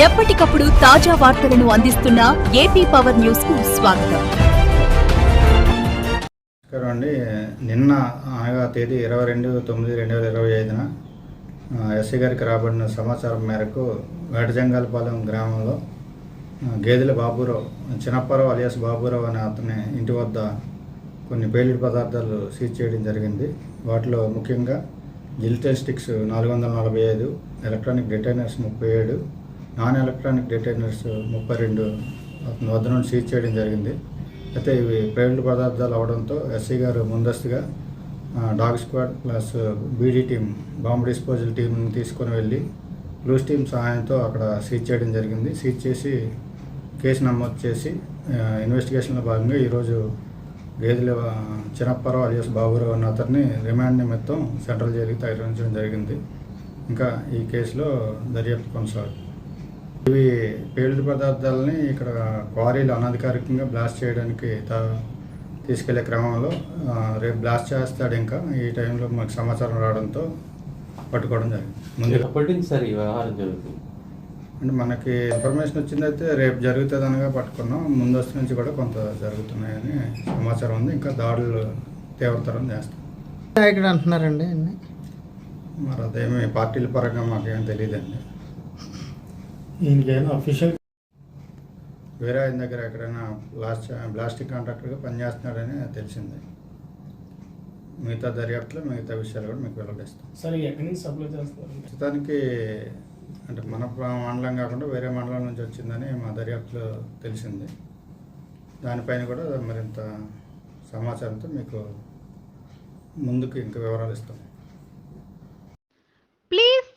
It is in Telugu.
ఎప్పటికప్పుడు తాజా వార్తలను అందిస్తున్న ఏపీ పవర్ న్యూస్కు స్వాగతం. నమస్కారం అండి. నిన్న అనగా తేదీ ఇరవై రెండు తొమ్మిది రెండు వేల ఇరవై ఐదున ఎస్సీ గారికి రాబడిన సమాచారం మేరకు వేటజంగాలపాలెం గ్రామంలో గేదెల బాబురావు చిన్నప్పారావు అలియాస్ బాబురావు అనే అతని ఇంటి వద్ద కొన్ని పేలుడు పదార్థాలు సీజ్ చేయడం జరిగింది. వాటిలో ముఖ్యంగా జిల్టెల్ స్టిక్స్ నాలుగు వందల నలభై ఐదు ఎలక్ట్రానిక్ డిటైనర్స్ ముప్పై ఏడు నాన్ ఎలక్ట్రానిక్ డిటైనర్స్ ముప్పై రెండు అతని వద్ద నుండి సీజ్ చేయడం జరిగింది. అయితే ఇవి ప్రైవేట్ పదార్థాలు అవడంతో ఎస్సీ గారు ముందస్తుగా dog squad plus BD team bomb disposal టీంని తీసుకొని వెళ్ళి బ్లూస్ టీం సహాయంతో అక్కడ సీజ్ చేయడం జరిగింది. సీజ్ చేసి కేసు నమోదు చేసి ఇన్వెస్టిగేషన్లో భాగంగా ఈరోజు గేదెల ఆ, చిన్నప్పారావు అలియాస్ బాబురావు అన్న అతన్ని రిమాండ్ నిమిత్తం సెంట్రల్ జైలుకి తరలించడం జరిగింది. ఇంకా ఈ కేసులో దర్యాప్తు కొనసాగుతుంది. ఇవి పేలుడు పదార్థాలని ఇక్కడ క్వారీలు అనధికారికంగా బ్లాస్ట్ చేయడానికి తా- తీసుకెళ్ళే క్రమంలో రేపు బ్లాస్ట్ చేస్తాడు ఇంకా. ఈ టైంలో మాకు సమాచారం రావడంతో పట్టుకోవడం జరిగింది. ముందు ఎప్పటి నుంచి సార్ ఈ వ్యవహారం జరుగుతుంది? అంటే మనకి ఇన్ఫర్మేషన్ వచ్చిందైతే రేపు జరుగుతుంది అనగా పట్టుకున్నాం. ముందస్తు నుంచి కూడా కొంత జరుగుతున్నాయని సమాచారం ఉంది. ఇంకా దాడులు తీవ్రతరం చేస్తాం. నాయకుడు అంటున్నారండి మరి అదేమి పార్టీల పరంగా మాకేం తెలియదండి. ఈయనకైనా అఫీషియల్ వేరే ఆయన దగ్గర ఎక్కడైనా బ్లాస్ట్ బ్లాస్టిక్ కాంట్రాక్టర్గా పనిచేస్తున్నాడని తెలిసింది. మిగతా దర్యాప్తులో మిగతా విషయాలు కూడా మీకు వెల్లడిస్తాం. సరే ఎక్కడి నుంచి సప్లై చేస్తారు ప్రస్తుతానికి అంటే మన మండలం కాకుండా వేరే మండలం నుంచి వచ్చిందని మా దర్యాప్తులో తెలిసింది. దానిపైన కూడా మరింత సమాచారంతో మీకు ముందుకు ఇంకా వివరాలు ఇస్తాం.